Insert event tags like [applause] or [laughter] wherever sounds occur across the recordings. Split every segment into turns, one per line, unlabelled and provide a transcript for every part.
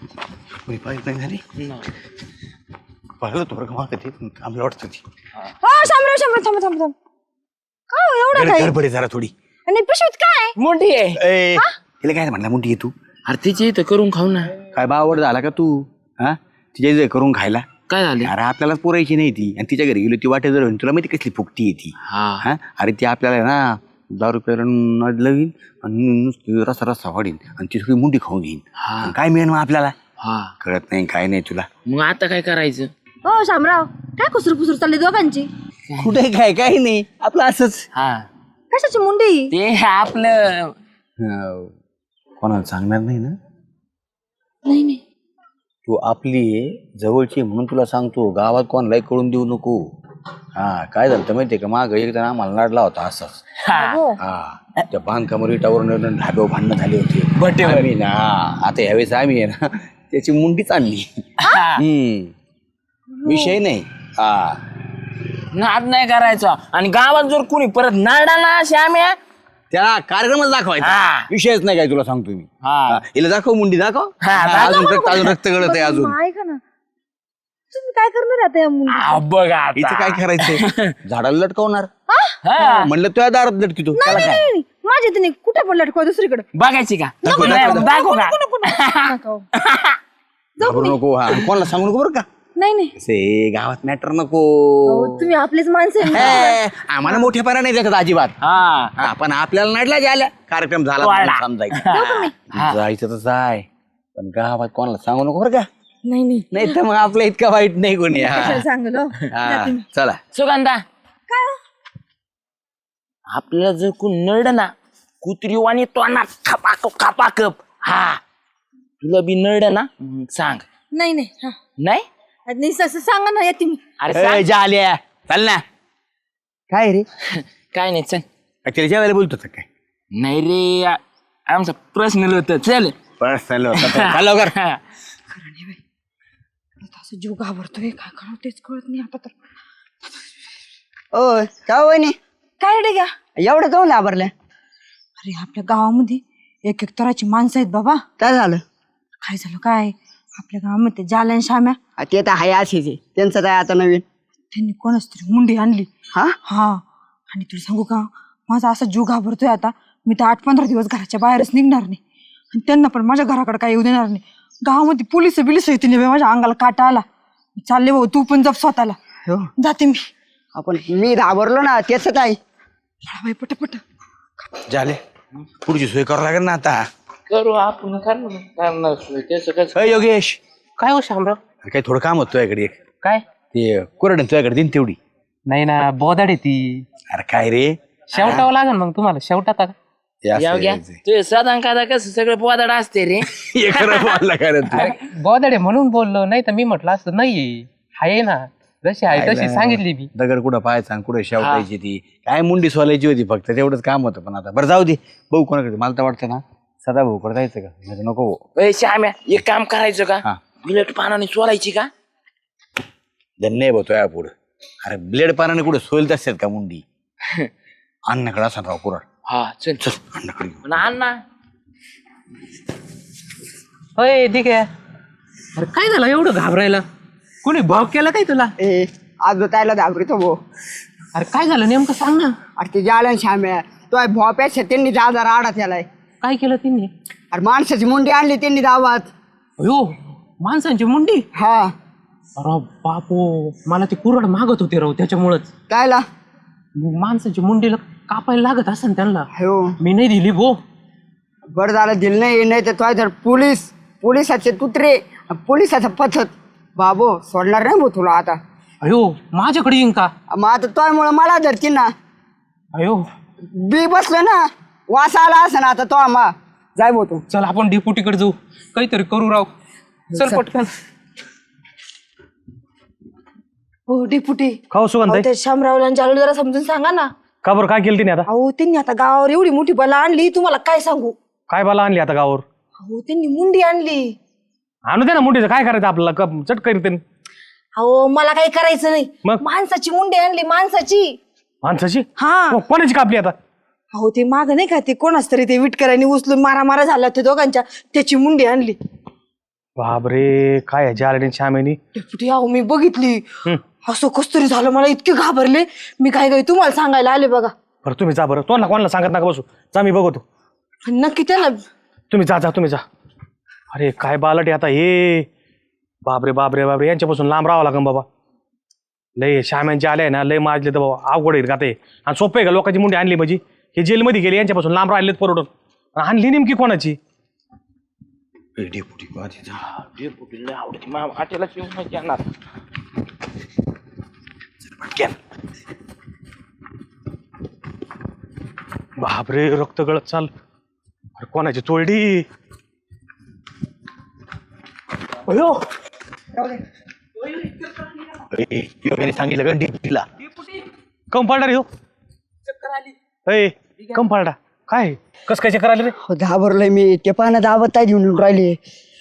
कोणी पाहिजे नाही झाली? पाहिलं होतं बरं का? मागं ते आम्हाला वाटतं ती.
हो. शामराव शामराव थांब थांब थांब. का हो एवढं
गड-
काय?
गडबड आहे जरा थोडी.
आणि पिशवीत काय?
मोठी आहे.
ए तिला काय म्हणला मुंडी आहे तू.
अरे तिची इथं करून खाऊ ना.
काय बावड झाला का तू? हा? तिच्या इथे करून खायला?
काय झाले?
अरे आपल्यालाच पुरायची नाही ती. आणि तिच्या घरी गेलो ती वाटे जर तुला माहिती कसली फुकटी आहे ती.
हा.
हा? अरे ती आपल्याला आहे ना दारू प्यायला लवीन आणि नुसती रसा रसा वाढीन आणि ती सगळी मुंडी खाऊन घेईन.
हा.
आणि काय मिळेल मग आपल्याला?
हा.
कळत नाही काय नाही तुला.
मग आता काय करायचं?
हो शामराव काय कुसर पुसर चालली दोघांची?
कुठे काय काय नाही. आपलं असंच.
हा.
कशाची मुंडी?
ते आपलं.
अं, कोणाला सांगणार नाही ना?
नाही नाही.
तू आपली आहे, जवळची आहे म्हणून तुला सांगतो गावात कोणालाही कळून देऊ नको. हा काय झालं तर माहितीये का? माग एक जण आम्हाला लाडला होता असंच
हा.
त्या बांधकामावर इटावर ढाब्यावर भांडणं झाले होते.
भट्टीवर.
आम्ही ना आता यावेळेस आम्ही आहे ना त्याची मुंडीच आणली.
हा.
हम्म. विषय नाही. हा.
नाद नाही करायचा. आणि गावात जर कोणी परत नाडा ना श्याम्या?
त्याला कार्यक्रमच दाखवायचा.
हा.
विषयच नाही काय तुला सांगतो मी.
हा.
हिला दाखव मुंडी दाखव.
हा,
अजून रक्त अजून रक्त गळत आहे अजून.
ऐका ना तुम्ही काय करणार आता या
आ, बघ
इथं
आता
काय करायचंय [laughs] झाडाला लटकवणार?
हा.
म्हणलं तुझ्या दारात लटकी तू. त्याला
नाही
काय?
नाही, नाही. माझ्या नाही. कुठे पण लटकवा दुसरीकडे.
बघायची का?
दाखव,
नाही,
दाखव,
दाखव. का? [laughs]
नका हो.
घाबरू नको हा. कोणाला सांगू नको बरं का?
नाही नाही.
गावात मॅटर नको.
अहो, तुम्ही आपलेच माणसं आहे ना.
हे, आम्हाला मोठ्या पारा नाही देतात अजिबात.
हा.
हा पण आपल्याला नडला झाल्या कार्यक्रम झाला
वाढला.
म्हणून समजायचं जायचं तर जाय. पण गावात कोणाला सांगू नको बरं का?
नाही नाही.
नाही तर मग आपलं इतकं वाईट नाही कोणी. हा.
कशाला सांगलो?
हा, चला.
सुगंधा.
काय हो?
आपल्याला जर कोण नड ना कुत्री वाणी तो ना खपाक खपाकप हा. तुला बी नड ना मग सांग.
नाही नाही हा.
नाही?
नाही असं सांगा ना येते मी
अरे
ए,
सांग.
जाल्या चल ना. काय रे?
काय नाही चल.
त्याच्या जेवायला बोलतो का काय?
नाही रे आ- आमचा प्रश्न होत. चल.
पर्सनल होता. लवकर. [laughs]
हा.
असं जीव घाबरतोय काय करावं तेच कळत नाही आता तर.
ओ का वहिनी?
काय रे घ्या
एवढं जाऊन घाबरल्या?
अरे आपल्या गावामध्ये एक एक तराची माणसं आहेत बाबा.
काय झालं?
काय झालं काय? आपल्या गावामध्ये जालन शाम्या
आ, ते तर आहे असेच आहे. त्यांचं काय आता नवीन?
त्यांनी कोणाच तरी मुंडी आणली.
हा?
हा. आणि तुला सांगू का? माझा असा जीव घाबरतोय आता. मी तर आठ पंधरा दिवस घराच्या बाहेरच निघणार नाही. आणि त्यांना पण माझ्या घराकडे काही येऊ देणार नाही. गावामध्ये पोलीस बिलिस येते नाही माझ्या अंगाला काटा आला. चालले भाऊ तू पण जप स्वतःला.
हो.
जाते मी.
आपण मी घाबरलो ना त्याच काय
बाई पटपट.
झाले पुढची सोय करावं लागेल ना आता.
करू आपण करणार करणार सोय. त्याचं कसं
अय योगेश.
काय हो शामराव?
अरे काही थोडं काम होतं तुझ्याकडे एक.
काय?
ते कोरडन तुझ्याकडे दिन तेवढी.
नाही ना बोदाड आहे ती.
अरे काय रे?
शेवटावं लागेल मग तुम्हाला शेवटात का
असं
याव घ्या. तुझे कादा कसं सगळं पोदाड असते रे
हे खरं बोलला तू?
म्हणून बोललो नाही तर मी म्हटलं असतं नाहीये आहे ना जशी आहे तशी सांगितली मी
दगड कुठं पाहायचा आणि कुठं शेवटायची ती काय मुंडी सोलायची होती फक्त तेवढंच काम होतं पण आता बरं जाऊ दे बघू कोणाकडे मला तर वाटतं ना सदा भाऊ जायचं का म्हणजे नको भाऊ.
ए श्याम्या एक काम करायचं
हा.
का बिलट पानाने सोलायची का
धन्य आहे तुया पुढं अरे ब्लेड पानाने कुठे सोलत असतात का मुंडी अन्नाकडे असा राव कुराड
हा चल.
चल घेऊ.
पण अण्णा
होय ठीक आहे. अरे काय झालं? एवढं घाबरायला? कोणी भाव केला काय तुला?
ए आज त्याला घाबरतो भो
अरे काय झालं? नेमकं सांग ना.
अरे ते जालन श्याम्या तो आहे भोप्याच्या त्यांनी जा राडा त्याला
काय केलं त्यांनी?
अरे माणसाची मुंडी आणली त्यांनी गावात
अयो माणसांची मुंडी?
हा.
अरे बापो. मला ते कुरड मागत होते राव त्याच्यामुळंच.
कायला?
माणसाची मुंडीला कापायला लागत असेल त्यांना.
हो.
मी नाही दिली भो.
बरं झालं दिलं नाही नाही तर तो तर पोलीस पोलिसाचे तुत्रे पोलिसाचं पथक. बाबो सोडणार नाही भाऊ तुला आता.
अयो माझ्याकडे येईन का?
मग आता तोमुळे मला धरतील ना
अयो.
बी बसलो ना वास आला असं ना आता तो आम्हा. जाय भाऊ तू.
चल आपण डिपुटीकडे जाऊ. काहीतरी करू राव. चल पटकन.
हो डेपुटी.
खाऊ सुगंध
शामरावला आणि जालू जरा समजून सांगा ना.
का बरं? काय केलं तिने आता?
अहो त्यांनी आता गावावर एवढी मोठी बला आणली तुम्हाला काय सांगू?
काय बाला आणली आता गावावर?
अहो त्यांनी मुंडी आणली.
आणू दे ना मुठीचं काय करायचं आपल्याला? कप चट करीत
अहो मला काही करायचं नाही.
मग?
माणसाची मुंडी आणली माणसाची.
माणसाची?
हा.
मग कोणाची कापली आता?
अहो ते माग नाही का ते कोणाच तरी ते विटकरांनी उचलून मारा मारा झाला ते दोघांच्या त्याची मुंडी आणली.
बापरे काय आहे जालडीन श्यामेनी?
डेपुटी अहो मी बघितली. असं कस तरी झालं मला इतके घाबरले. मी काय काय तुम्हाला सांगायला आले बघा.
बरं तुम्ही जा बरं. तो ना कोणाला सांगत नका बसू. जा मी बघतो.
नक्की त्यांना
तुम्ही जा जा तुम्ही जा. अरे काय बालट आता हे? बापरे बापरे बापरे. यांच्यापासून लांब राहावं लागेल बाबा. लय श्याम्यांचे आले ना लय माजले तर बाबा. अवघड आहेत का ते? आणि सोपं आहे का लोकांची मुंडी आणली म्हणजे? हे जेलमध्ये गेले यांच्यापासून लांब राहिलेत परवडून. आणि आणली नेमकी कोणाची?
डेपुटी
लय आवडते. मा वाटेला शिवून
बापरे रक्त गळत चाल. अरे कोणाची चोरडी अयो!
ए, योगाने सांगितलं का डीपीला.
कम रे हो ए कम पाडा काय? कस काय चक्कर आले रे?
हो घाबरलोय मी. ते पाण्यात दाबत आहे घेऊन राहिले.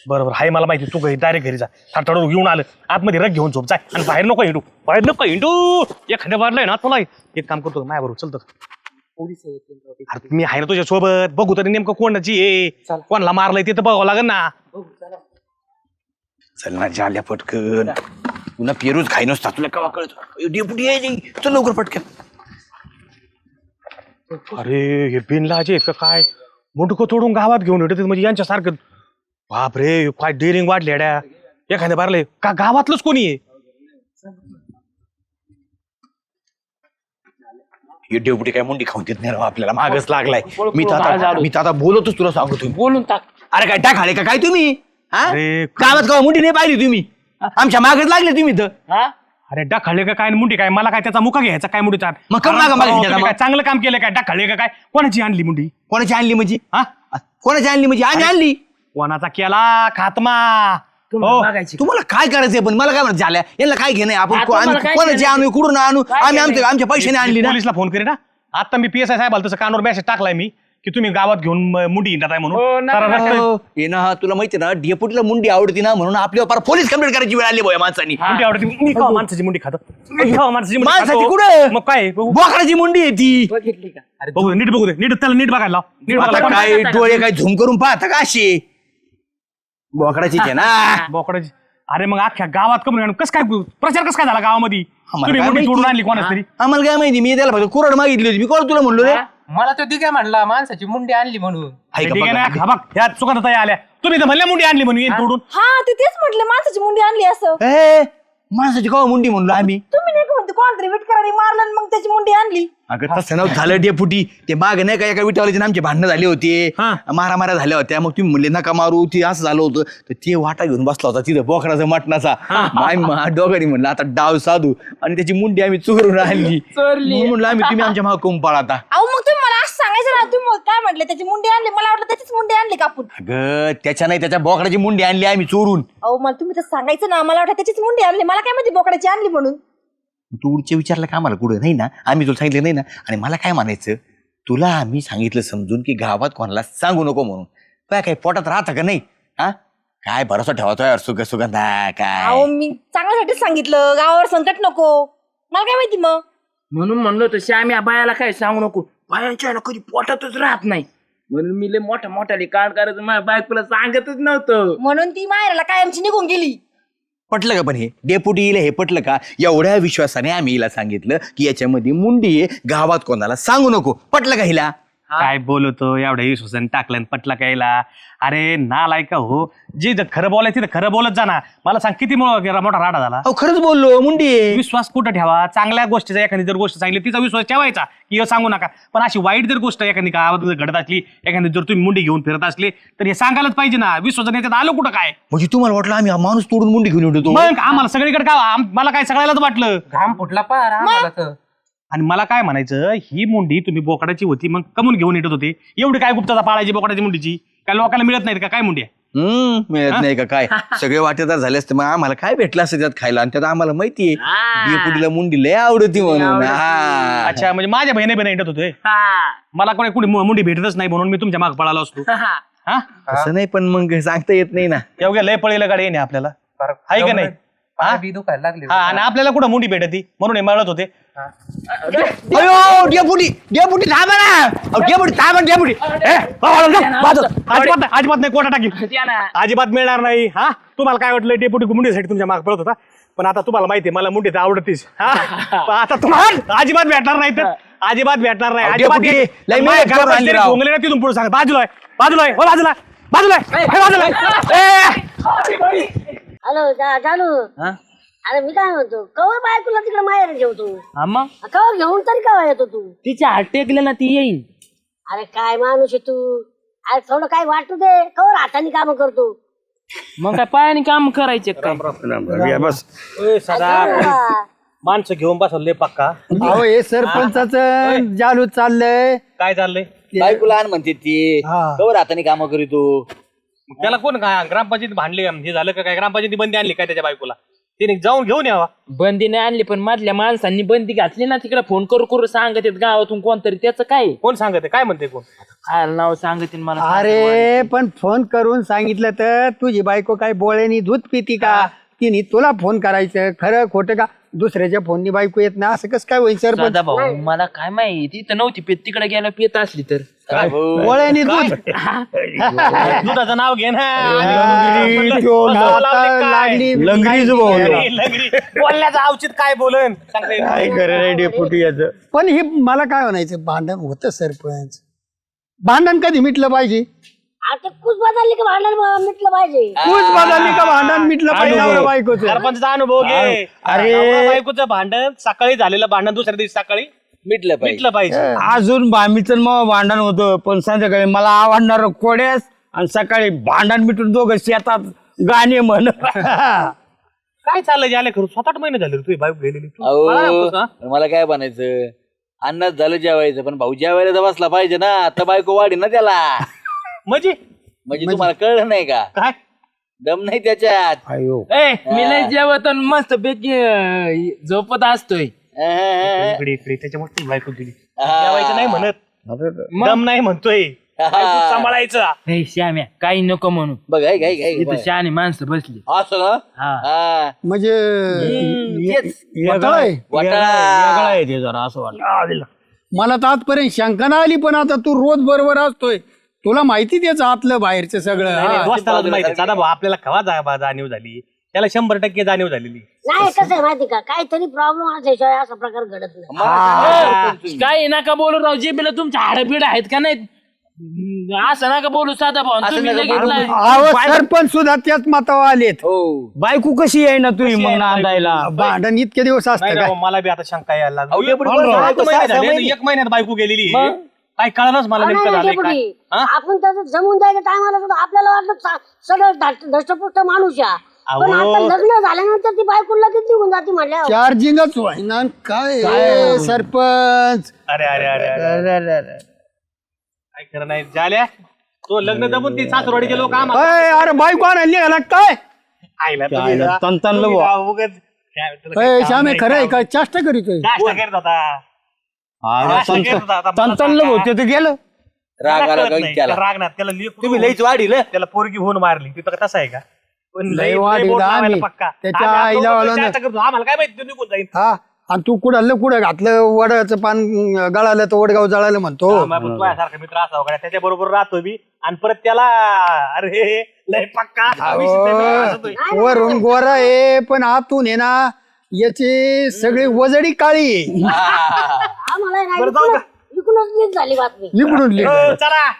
बरोबर. हाय मला माहिती तू घरी डायरेक्ट घरी जा. ठाठाडून घेऊन आलं. आतमध्ये रग घेऊन झोप. जाय आणि बाहेर नको हिंडू. बाहेर नको हिंडू. एखाद्या मारलंय ना तुला. एक काम करतो. माझ्या बरोबर चलतो अरे मी आहे ना तुझ्या सोबत बघू तरी नेमकं कोणाची आहे. कोणाला मारलंय ते तर बघावं लागेल ना.
चल. ना झाल्या पटकन. पुन्हा पेरूच खाई नसता. तुला केव्हा कळत? डेपुटी चल लवकर पटकन.
अरे हे बिनलाजे आहेत का काय? मुंडकं तोडून गावात घेऊन येतात. म्हणजे यांच्यासारखं बापरे काय डेअरिंग वाढले अड्या एखाद्या मारलंय का गावातलंच कोणी आहे?
हे डेपुटी काय मुंडी खाऊन देत नाही राव आपल्याला. मागच लागलाय. मी तर आता मी तर आता बोलतच तुला सांगतो
बोलून टाक.
अरे काय टाक का? काय तुम्ही? हा?
अरे,
गावात का मुंडी नाही पाहिली तुम्ही. आमच्या मागच लागले तुम्ही तर.
हा?
अरे डाखाळले का काय आणि मुंडी काय? मला काय त्याचा मुका घ्यायचा काय मुंडीचा?
मग करू नका मला
काय
मग.
चांगलं काम केलं काय? डाखाळले का काय? कोणाची आणली मुंडी?
कोणाची आणली म्हणजे?
हा?
कोणाची आणली म्हणजे? आम्ही आणली.
कोणाचा केला? खात्मा.
तुम्हाला
हो.
बघायची
तुम्हाला काय करायचंय पण? मला काय म्हणत झाल्या? यांना काय घेणं आपण
हा,
को- आम्ही
तुम्हाला काय
कोणाची
घेणं?
आणू कुठून आणू? आम्ही
घेणं?
आमच्या आमच्या पैशाने आणली ना.
पोलिसला फोन करी ना आता मी पी एस आय साहेबाला तसं कानवर मेसेज टाकलाय मी की तुम्ही गावात घेऊन म- मुंडी हिंडत आहे
हो,
म्हणून
नका,
तर
नका.
रस्ते-
हो, हे ना तुला माहिती ना डेपुटीला मुंडी आवडती ना म्हणून आपल्यावर फार पोलीस कंप्लेंट करायची वेळ आली बोय माणसानी.
मुंडी आवडते. मी खावा माणसाची मुंडी खातो. मी खावा माणसाची मुंडी
माणसाची
खातो.
कुठं?
मग काय बघू.
बोकडाची मुंडी आहे ती.
बघितली का? अरे
बघू दे, नीट बघू दे. नीट त्याला नीट बघायला लाव. नीट
आता
बघायला
काय डोळे काय झूम करून पाहता का अशी? बोकडाचीच आहे ना. [laughs]
बोकडाची. अरे मग अख्ख्या गावात कमी कस काय प्रचार कस काय झाला गावामध्ये?
आम्हाला
तुम्ही
काय
मुंडी
माहिती?
तोडून आणली कोणाच तरी
आम्हाला काय माहिती. मी त्याला फक्त कुरड मागितली होती. मी कोण तुला म्हणलो रे?
मला तो दिघ्या म्हणला माणसाची मुंडी आणली म्हणून.
हाय का
ठीक आहे ना
बघा.
हा बघ ह्या चुकात आल्या. तुम्ही तर म्हणल्या मुंडी आणली म्हणून येईन तोडून.
हा ते तेच म्हटलं माणसाची मुंडी आणली असं.
ए, माणसाची कवा मुंडी म्हणलो आम्ही?
तुम्ही नाही का म्हणते कोणतरी विटकराने मारलं आणि मग त्याची मुंडी आणली.
अगं तसं नव्हतं. झालं डेपुटी. ते माग नाही का एका विटावरचे आमचे भांडणं झाले होते.
हा.
मारा मारा झाल्या होत्या. मग तुम्ही म्हणले नका मारू ती असं झालं होतं. तर ते वाटा घेऊन बसला होता तिथं बोकडाचा मटणाचा. माय मा डोगारी म्हणलं आता डाव साधू. आणि त्याची मुंडी आम्ही चोरून आणली. [laughs] म्हणलं आम्ही तुम्ही आमच्या माग कोण पाळा आता
अहो मग तुम्ही मला असं सांगायचं ना तुम्ही काय म्हटले त्याची मुंडी आणली? मला वाटलं त्याचीच मुंडी आणली कापून
अगं त्याच्या नाही त्याच्या बोकडाची मुंडी आणली आम्ही चोरून.
अहो मला तुम्ही तर सांगायचं ना मला वाटलं त्याचीच मुंडी आणली. मला काय माहिती बोकडाची आणली म्हणून?
तू उडचे विचारलं का आम्हाला कुठं? नाही ना. आम्ही तुला सांगितलं नाही ना. आणि मला काय म्हणायचं? तुला आम्ही सांगितलं समजून की गावात कोणाला सांगू नको म्हणून. काय काय पोटात राहतं का नाही? हा? काय भरोसा ठेवतोय सुग सुगंधा
अहो
काय?
मी चांगल्यासाठीच सांगितलं. गावावर संकट नको. मला काय माहिती मग?
म्हणून म्हणलो तर श्याम या बायाला काय सांगू नको? बायांच्या याला कधी पोटातच राहत नाही. म्हणून मी लय मोठ्या मोठ्याले काढ करायचं माझ्या बायकोला सांगतच नव्हतं.
म्हणून ती माहेराला कायमची निघून गेली.
पटलं का पण हे? डेपुटीला हे पटलं का? एवढ्या विश्वासाने आम्ही हिला सांगितलं की याच्यामध्ये मुंडी आहे. गावात कोणाला सांगू नको. पटलं का हिला?
काय बोलतो एवढ्या विश्वासाने टाकलं पटला कायला अरे ना लायका हो. जे ज- खरं बोलायचं तिथं खरं बोलत जा ना. मला सांग किती मो- मोठा राडा झाला?
अहो खरंच बोललो मुंडी आहे.
विश्वास कुठं ठेवा? चांगल्या गोष्टीचा एखादी जर गोष्ट सांगली तिचा विश्वास ठेवायचा की हे सांगू नका. पण अशी वाईट जर गोष्ट एखादी गावात जर घडत असली एखादी जर तुम्ही मुंडी घेऊन फिरत असले तर हे सांगायलाच पाहिजे ना. विश्वासाने याच्यात आलो कुठं काय?
म्हणजे तुम्हाला वाटलं आम्ही हा माणूस तोडून मुंडी घेऊन येतो?
मग आम्हाला सगळीकडे काय आम- मला काय सगळ्यालाच वाटलं?
घाम फुटला पार आम्हाला तर.
आणि मला काय म्हणायचं ही मुंडी तुम्ही बोकडाची होती मग कमून घेऊन येत होते. एवढी काय गुप्तता पाळायची बोकडाची मुंडीची? काय लोकांना मिळत नाहीत का? काय मुंडी आहे?
हम्म मिळत नाही का काय? [laughs] सगळे वाटेदार झाले असते मग आम्हाला काय भेटलं असतं त्यात खायला? आणि त्यात आम्हाला माहितीये डेपुटीला मुंडी लय आवडती म्हणून. हा.
अच्छा म्हणजे माझ्या बहिणी बहिणी येत होते.
हा.
मला कोणी कुणी मु- मुंडी भेटतच नाही म्हणून मी तुमच्या माग पळालो असतो.
हा.
हा.
तसं नाही पण मग सांगता येत नाही ना.
एवढ्या लय पळीला गाडी येणे आपल्याला? आहे का नाही? हा?
बी दुखायला लागले
हा आणि आपल्याला कुठं मुंडी भेटती म्हणून हे मळत होते
अयो डेपुटी डेपुटी थांबा ना अहो, डेपुटी थांबा डेपुटी ए, बाबा, जा, बाजूला.
अजिबात नाही, अजिबात नाही कोटा टाकील. अजिबात मिळणार नाही हा तुम्हाला काय वाटलं डेप्युटी मुंडीसाठी तुमच्या माग पडत होता पण आता तुम्हाला माहिती आहे मला मुंडी तर आवडतीच हा पण आता तुम्हाला अजिबात भेटणार नाही तर अजिबात भेटणार नाही
अहो,
अजिबात
डेपुटी, लय मेहनत करून आणली राव.
ना तिथून पुढे सांगा बाजूला आहे बाजूला आहे हो बाजूला बाजूला आहे, हे बाजूला आहे. ए!
हॅलो जा- जानू
हा?
अरे मी काय म्हणतो? कवर बायकोला तिकडे माहेर ठेवतो
हा मग?
कवर घेऊन तरी कवा येतो तू.
तिच्या हात टेकले ना ती येईन
अरे काय माणूस आहे तू? अरे थोडं काय वाटू दे. कवर हाताने काम करतो.
मग काय पायाने काम करायचे काय.
माणसं घेऊन बसवले पक्का.
अहो हे सरपंचाचं जालू चाललंय.
काय चाललंय?
बायकोला आण म्हणते ती. कवर हाताने कामं करीतो
मग त्याला कोण काय ग्रामपंचायत भांडली हे झालं का काय? ग्रामपंचायती बंदी आणली काय त्याच्या बायकोला? तिने जाऊन घेऊन यावा.
बंदी नाही आणली पण मधल्या माणसांनी बंदी घातली ना तिकडे. फोन करू करू सांगत आहेत गावातून कोणतरी. त्याचं काय?
कोण सांगते? काय म्हणते कोण?
काय नाव सांगतील मला?
अरे पण फोन करून सांगितलं तर तुझी बायको काय बोळ्यानी दूध पिती का? तिने तुला फोन करायचं खरं खोटं का? दुसऱ्याच्या फोननी बायको येत नाही. असं कसं काय होईल सरपंच?
दादा भाऊ मला काय माहिती? इथं नव्हती पेत तिकडे गेला पेत असली तर.
दूध.
दुधाचं नाव घे ना.
तो
काय?
लागली
लंगरी. बोलण्याचं औचित काय बोलन? सांगता येत नाही.
डेपुटी याचं?
पण हे मला काय म्हणायचं? भांडण होतं सरपंच. भांडण कधी मिटलं पाहिजे?
अरे ते कुस बदलली का भांडण मिटलं पाहिजे.
तूच बदलली का भांडण मिटलं पाहिजे नवरा बायकोचं?
सरपंचचा अनुभव घे.
अरे.
नवरा बायकोचं भांडण सकाळी झालेलं भांडण दुसऱ्या दिवशी सकाळी
मिटलं पाहिजे.
मिटलं पाहिजे.
अजून भामीचं मग भांडण होतं पण संध्याकाळी मला आवडणार कोड्यास आणि सकाळी भांडण मिटून दोघं शेतात गाणे म्हण.
काय चाललंय झाले खरं सात आठ महिने झाले रे तुझी बायको गेलेली. तू मला सांगतोस ना?
अहो मला काय बनायचं? अन्नाच झालं जेवायचं पण भाऊ जेवायला तर बसला पाहिजे ना. आता बायको वाढी ना त्याला.
म्हणजे?
म्हणजे तुम्हाला कळलं नाही का?
काय?
दम नाही त्याच्यात?
ए मी लय जेवत आणि मस्त पैकी अं, झोपत असतोय.
इकडे इकडे त्याच्यामुळे तुझी बायको गेली. जेवायचं नाही म्हणत. दम नाही म्हणतोय. बायको सांभाळायचं.
हे श्याम्या काही नको म्हणू.
बघ गाई
इथं शहाणी माणसं बसली.
असं ना?
हा.
हा.
म्हणजे
तेच.
वाटाळा. आहे.
वाटाळा.
आहे ते जरा असं वाटलं.
मला तर आजपर्यंत शंका नाही आली पण आता तू रोज बरोबर असतोय. तुला माहिती त्याचं आतलं बाहेरचं सगळं? हा.
दोस्ताला माहिती आहे. दादा भाऊ आपल्याला कवा जा- जाणीव झाली? त्याला शंभर टक्के जाणीव झालेली.
नाही कसं आहे माहिती का? काहीतरी प्रॉब्लेम असल्याशिवाय असा प्रकार घडत नाही.
काय नका बोलू राव जेबीला तुमच्या हाडबीड आहेत का नाही असं नका बोलू साधा भाऊ
असं
तुम्ही
नका
लगेच
बोलू.
नाही.
अहो सरपंच सुद्धा त्याच मतावर आलेत.
हो.
बायको कशी आहे ना तुम्ही मग नांदायला?
भांडण इतके दिवस
नाही
असतं
ना,
काय?
मला बी आता शंका यायला
अहो,
लागली.
एवढी
एक
पण बायको
महिना
सहा- सहा
झाले,
महिने.
एक महिन्यात बायको गेलेली काय कळलंच मला नेमकं
डेपुटी.
काय? हा?
आपण त्याचं जमून जायच्या टायमाला सुद्धा आपल्याला वाटलं सा- सगळं धष्ट- धष्टपुष्ट माणूस या. पण
अहो.
आता लग्न झाल्यानंतर ती बायको लगेच निघून जाते म्हणल्यावर.
चार्जिंगच व्हायना काय हे, सरपंच?
अरे अरे अरे अरे काय खरं नाही झाल्या? तो लग्न जमून ती सासरवाडीचे लोक आम्हाला
अय, अरे बायको आणायला निघाला काय
आईला तुम्ही जा-. जा, उगाच- काय तुला काही
अय,
काम
श्यामे
नाही,
खरं आहे
काम.
काय चेष्टा करीतोय
नाश्ता करत होता. होता.
ते गेलं.
राग आला का त्याला
त्याला
तुम्ही लईच वाढील हं?
त्याला पोरगी होऊन मारली. तिथं तसं आहे का? पण
लय
लय-
वाढील आम्ही.
पक्का.
त्याच्या
आम्ही
आईला
चर्चा करतो. आम्हाला काय माहिती तो निघून जाईल.
हा. आणि तू कुठं कुठं घातलं वडाचं पान गळालं तर वडगाव जळालं म्हणतो.
सारखा मित्र असावा का? त्याच्या बरोबर राहतो मी. आणि परत त्याला अरे लय पक्का.
वरून गोरा आहे पण आतून आहे ना याची सगळी वजडी काळी. आहे.
आम्हाला नाही
बरं, जाऊ का?
इकडून- इकडूनच लीक झाली बातमी.
लिकडून लिह
हो, चला.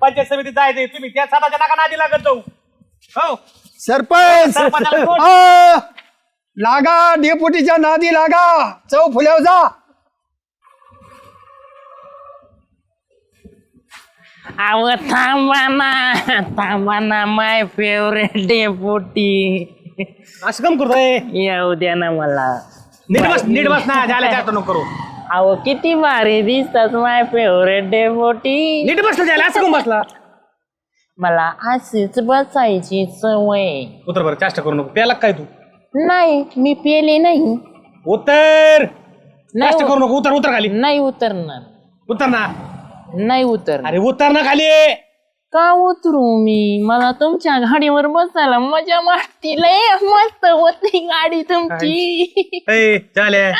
पंचायत जायचंय तुम्ही त्या सदाच्या नका नादी लागत जाऊ. हो.
सरपंच.
सरपंचाला?
अ, लागा डेपुटीच्या नादी लागा. चौ फुल्याव जा.
अव ना. थांबा ना माय फेवरेट डेपुटी.
असं कम करतोय?
येऊ द्या ना मला.
नीट बस नीट बस ना झाल्या जास्त नको करू.
अहो किती भारी दिसतात माय फेवरेट डेपुटी
नीट बस ना झाल्या असं कम बसला?
मला अशीच बसायची सवय.
उतर बरं चाष्ट करू नको. त्याला काय तू?
नाही मी पेले नाही.
उतर!
नाही
चाष्ट करू नको. उतर उतर खाली.
नाही उतरणार.
उतर ना.
नाही उतरणार.
अरे उतर ना खाली!
का उतरू मी? मला तुमच्या गाडीवर बसायला मजा वाटती लय मस्त होती गाडी तुमची.
ए चाले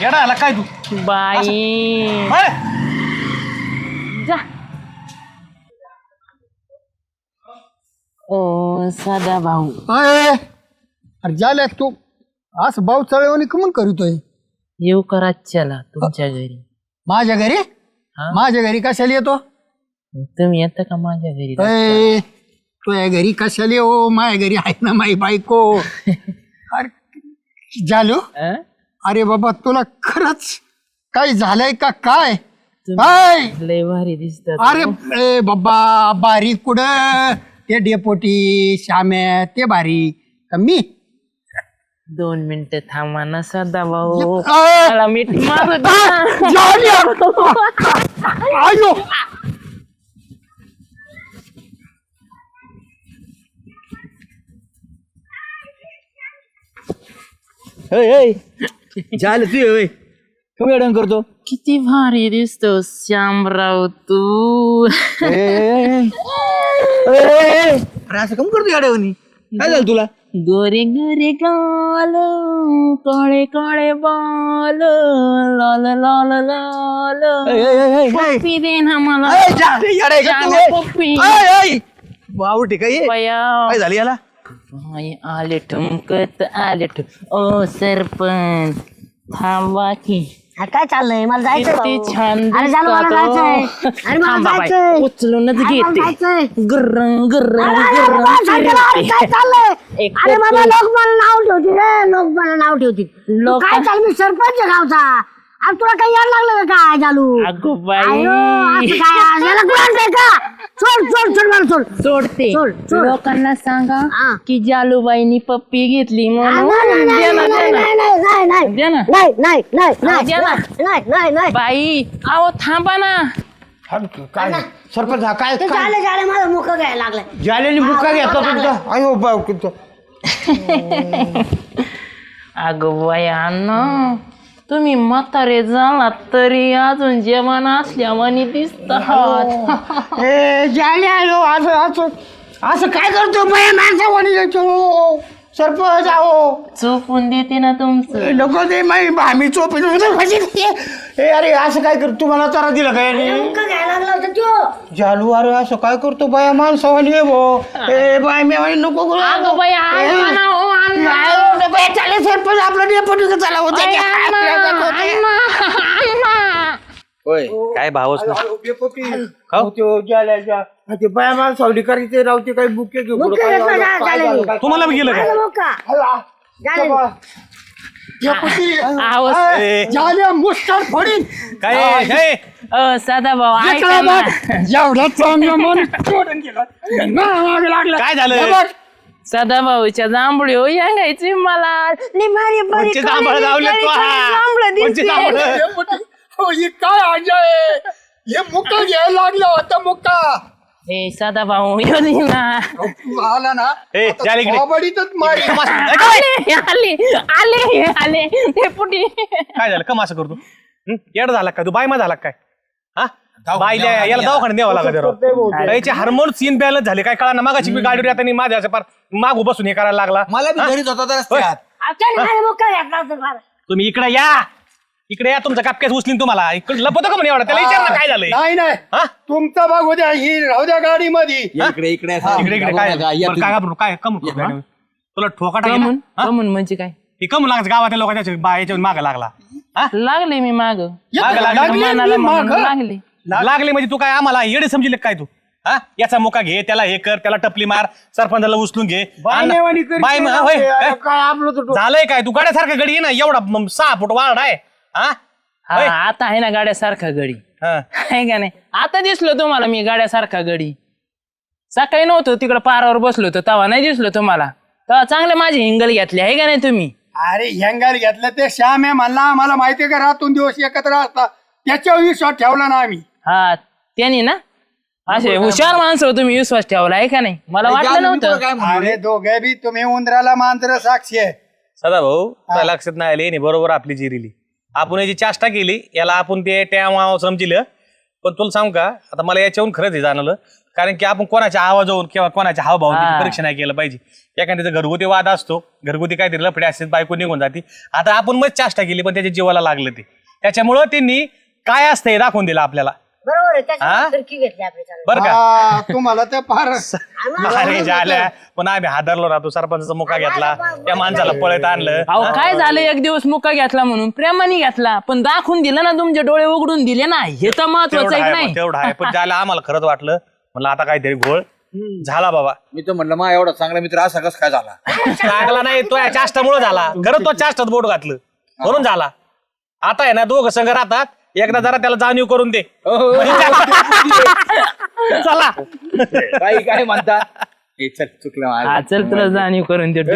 येडा आला काय तू?
बाई.
अरे,
जा. ओ साधा भाऊ.
अय, अरे झाल्या तू. असं भाऊ चळवणी कमून करीतोय?
येऊ करा चला तुमच्या घरी.
माझ्या घरी? माझ्या घरी कशाला येतो?
तुम्ही येता का माझ्या घरी?
अय, तुझ्या घरी कशाला येऊ? माझ्या घरी आहे ना माई बायको. [laughs] अरे झालो? अरे बाबा तुला खरंच काय झालंय का काय? काय
लय भारी दिसतात.
अरे ए बाबा बारीक कुठं? ते डेपोटी श्याम्या ते बारीक का मी?
दोन मिनिटं थांबा ना सदा भाऊ. मला मीठ मारू द्या.
आयो!
झालं तू होय कमी अडण करतो.
किती भारी दिसतो श्यामराव तू.
अरे असं कम करतो अडवणी काय झालं तुला?
गोरे गोरे गाल काळे काळे बाल लाल लाल लाल. पप्पी दे ना मला. श्याम्या पप्पी.
वावटी काय
पया
काय झालं याला?
आले ठुमकत आले ठुम ओ सरपंच थांबा की.
काय चाललंय? मला जायचंय
किती
भाऊ.
छान
अरे झालं मला जायचंय. अरे मला जायचंय.
उचलूनच
अरे मला
घेते.
जायचंय. अरे, अरे,
गुर्रंग
अरे, सांगितलं, अरे,
फिरते.
काय चाललंय?
एक
अरे. लोक मला नाव ठेवतील रे. लोक मला नाव ठेवतील. तू
लोक-
काय चाल मी सरपंच आहे गावचा. अरे तुला काही याड लागलं का काय चालू
अगो बाई.
असं काय? याला का? सोड सोड सोड मला सोड
सोडते
सोड, सोड.
लोकांना सांगा
हा.
की जालूबाईनी पप्पी घेतली
आ,
म्हणून
नाही, नाही,
दे ना,
नाही,
दे ना.
नाही, नाही, नाही, नाही.
दे ना.
नाही नाही नाही नाही
द्या ना.
नाही नाही नाही
बाई आहो थांबा ना
काय सरपंच हा काय
ते झालं झालं माझं मुख घ्यायला लागलं
ज्याने मुका घेतला तुमचा अयो बाव किती [laughs]
अगं बायांनो तुम्ही म्हातारे झालात तरी अजून जेवण असल्यावानी दिसत आहात
ए आलो असं असं असं काय करतो बाया माणसा वाणी जायचो सरपंच आहो
चोपून देते ना तुमचं.
नको ते माही आम्ही चोपी ए अरे असं काय करतो तुम्हाला तारा दिला काय
त्यो
जालू अरे असं काय करतो बाया माणसावानी आहे भो. ए बाय मी नको करू.
अगं ना,
चालेल सरपंच आपलं डेपोटी चला होते.
अय, अण्णा, अण्णा, अण्णा.
होय. काय भावच नाही
ते बाया माणसावली करायचे रावते काही बुके घेऊ
घेतला झालं.
तुम्हाला बी गेलं काय.
आहो
ए,
झाल्या मुस्टर फोडीन.
काय? हे?
सदा भाऊ ऐका ना.
एवढा चांगला मन [laughs] सोडून गेला. मागे लागला.
काय झालं?
हे बघ,
सदा भाऊच्या जांभळी हो यांगायची मला.
कोणची जांभळं लावले तू हा?
जांभळं
कोणची
दिसते.
जांभळं?
हो, हे काय आहे हे मुक्का घ्यायला लागला होता मुक्का
ए सदा भाऊ येऊ दे ना
आला ना
ए,
आता
जाली इकडे.
थोबाडीतच मारी.
आले आले आले आले. ते पुटी
काय झालं? कम असं करतो? हं? येड झाला का? तू बायमा झाला काय? हा? बायल्या याला दवाखान्यात द्यावं लागत याचे हार्मोन सीन बॅलन्स झाले. काय कळा ना मागाची मी गाडीवर येताना माझ्या असं पार मागू बसून हे करायला लागला.
मला बी घरीच होता तर रस्त्यात.
तुम्ही इकडे या. इकडे या. तुमच्या कापक्यात उचलीन तुम्हाला. इकडे लपतो का म्हणे एवढा? त्याला विचार ना काय झालंय.
नाही नाही.
हा?
तुमचा भाग उद्या ही राहू द्या गाडी मध्ये
इकडे इकडे.
इकडे इकडे. काय? बरं, काय घाबरू? काय? कम तुला ठोका टाकेल? ना?
कमून?
हा?
कमून म्हणजे काय?
हे कमून लागायचं गावातल्या लोकांच्या बायाच्या माग लागला. हा?
लागले मी माग.
लागला.
मागं.
लागले.
लागले म्हणजे तू काय आम्हाला येडे समजले काय तू? हा? याचा मुका घे त्याला हे कर त्याला टपली मार सरपंचाला उचलून घे.
बायनेवाणी
बाय होय. काय?
अरे काय आपलं तर
झालंय काय? तू गाड्यासारखा गडी आहे ना एवढा म, सहा फूट वाढ आहे. हा?
हा
होय.
आता आहे ना गाड्यासारखा गडी.
हा.
आहे का नाही? आता दिसलो तुम्हाला मी गाड्यासारखा गडी. सकाळी नव्हतो तिकडं पारावर बसलो होतो तेव्हा नाही दिसलो तुम्हाला. तेव्हा चांगले माझी हिंगल घेतली आहे का नाही तुम्ही?
अरे हेंगार घेतलं ते श्याम आहे म्हणला आम्हाला माहितीये का रातून दिवस एकत्र असतात त्याच्यावर विश्वास ठेवला ना आम्ही.
हा त्यांनी ना? असे हुशार माणसं हो तुम्ही विश्वास ठेवला आहे का नाही? मला वाटलं नव्हतं.
काय
अरे दोघे बी तुम्ही उंदराला मांजर साक्षी आहे.
सदा भाऊ लक्षात नाही आले नाही बरोबर आपली जिरिली. आपण याची चाष्टा केली याला आपण ते त्या समजिलं. पण तुला सांगू का आता मला याच्याहून खरंच हे जाणवलं. कारण की आपण कोणाच्या आवाजावरून किंवा कोणाच्या हावभावाची
हा.
परीक्षा नाही केलं पाहिजे. एखाद्याचा घरगुती वाद असतो घरगुती काहीतरी लफडे असते बायको निघून जाते. आता आपण मग चाष्टा केली पण त्याच्या जीवाला लागलं ते. त्याच्यामुळं त्यांनी काय असतं हे दाखवून दिलं आपल्याला. हा?
घेतली आपली चांगली.
बरं का?
हा, तुम्हाला तर फार
अरे झाल्या पण आम्ही हादरलो राहतो सरपंचाचा मुका घेतला त्या माणसाला पळत आणलं.
अहो काय झालं? एक दिवस मुका घेतला म्हणून प्रेमाने घेतला पण दाखवून दिला ना तुमचे डोळे उघडून दिले ना हे तर महत्वाचं
तेवढं
आहे की
आहे
नाही?
तेवढं आहे पण ज्याला आम्हाला खरंच वाटलं म्हणलं आता काहीतरी घोळ. झाला बाबा.
मी तर म्हणलं मा एवढा चांगला मित्र असा कसं काय झाला?
लागला नाही तो या चाष्टामुळे झाला. खरं तो चाष्टात बोट घातलं. म्हणून झाला. आता आहे ना दोघं संघ राहतात. एकदा जरा त्याला जाणीव करून दे. [laughs] चला.
काही काय म्हणता? हे चल चुकलं माझं.
हा चल तुला जाणीव करून देतो.